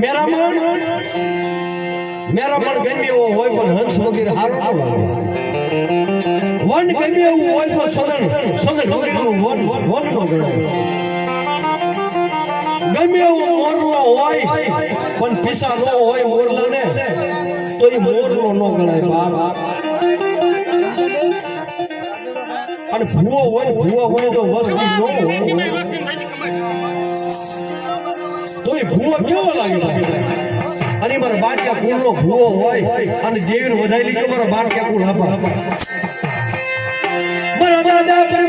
મેરા મન મેરા મન ગમે એવો હોય પણ હંસ વગેરે હારો ન વન ગમે હોય તો સદન સદન વગેરેનું વન વન નો ગણાય. મોરલો હોય પણ પીસા ન હોય મોરલાને, તો એ મોરલો ન ગણાય બાપ. અને ભૂવો હોય ભૂવો હોય તો વસ્તી ન હોય. તો એ ભૂવો કેવો લાગે અને મારા બાટકા કુળનો ભૂવો હોય અને દેવી વધારી લીધો મારા બાટકા કુલ આપા. પરમાની